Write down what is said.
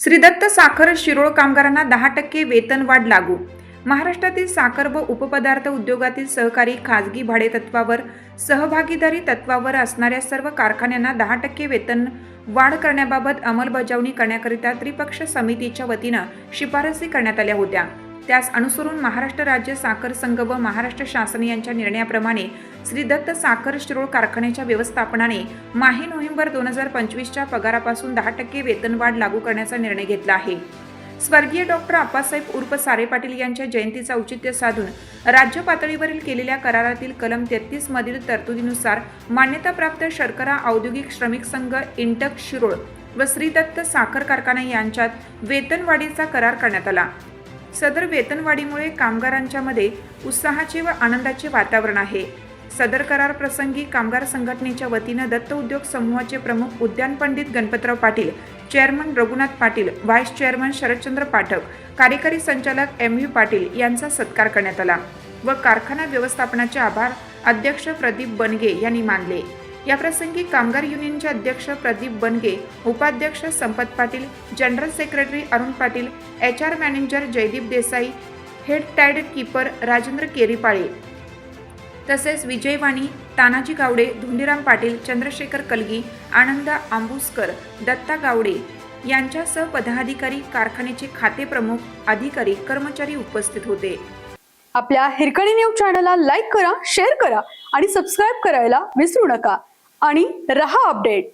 श्री दत्त साखर शिरोळ कामगारांना दहा टक्के वेतनवाढ लागू. महाराष्ट्रातील साखर व उपपदार्थ उद्योगातील सहकारी खाजगी भाडेतत्वावर सहभागीदारी तत्वावर असणाऱ्या सर्व कारखान्यांना दहा टक्के वेतन वाढ करण्याबाबत अंमलबजावणी करण्याकरिता त्रिपक्ष समितीच्या वतीनं शिफारसी करण्यात आल्या होत्या. त्यास अनुसरून महाराष्ट्र राज्य साखर संघ व महाराष्ट्र शासन यांच्या निर्णयाप्रमाणे श्री दत्त साखर शिरोळ कारखान्याच्या व्यवस्थापनाने माहे नोव्हेंबर दोन हजार पंचवीसच्या पगारापासून दहा टक्के वेतनवाढ लागू करण्याचा निर्णय घेतला आहे. स्वर्गीय डॉक्टर आप्पासाहेब उर्फ सारे पाटील यांच्या जयंतीचा औचित्य साधून राज्य पातळीवरील केलेल्या करारातील कलम तेहतीस मधील तरतुदीनुसार मान्यताप्राप्त शर्करा औद्योगिक श्रमिक संघ इंटक शिरोळ व श्रीदत्त साखर कारखाना यांच्यात वेतनवाढीचा करार करण्यात आला. सदर वेतनवाढीमुळे कामगारांच्या मध्ये उत्साहाचे व आनंदाचे वातावरण आहे. सदर करार प्रसंगी कामगार संघटनेच्या वतीनं दत्त उद्योग समूहाचे प्रमुख उद्यान Pandit Ganpatrao Patil chairman Raghunath Patil vice chairman Sharadchandra Pathak कार्यकारी संचालक एम यू पाटील यांचा सत्कार करण्यात आला व कारखाना व्यवस्थापनाचे आभार अध्यक्ष प्रदीप बनगे यांनी मानले. याप्रसंगी कामगार युनियनचे अध्यक्ष प्रदीप बनगे उपाध्यक्ष Sampat Patil general secretary Arun Patil H R manager Jaydeep Desai head टॅड keeper Rajendra Keripale. तसेच विजयवाणी तानाजी गावडे धुंडीराम पाटील चंद्रशेखर कलगी आनंद आंबुसकर दत्ता गावडे यांच्यासह पदाधिकारी कारखान्याचे खाते प्रमुख अधिकारी कर्मचारी उपस्थित होते. आपल्या हिरकणी न्यूज चॅनलला लाईक करा शेअर करा आणि सबस्क्राईब करायला विसरू नका. आणि रहा अपडेट.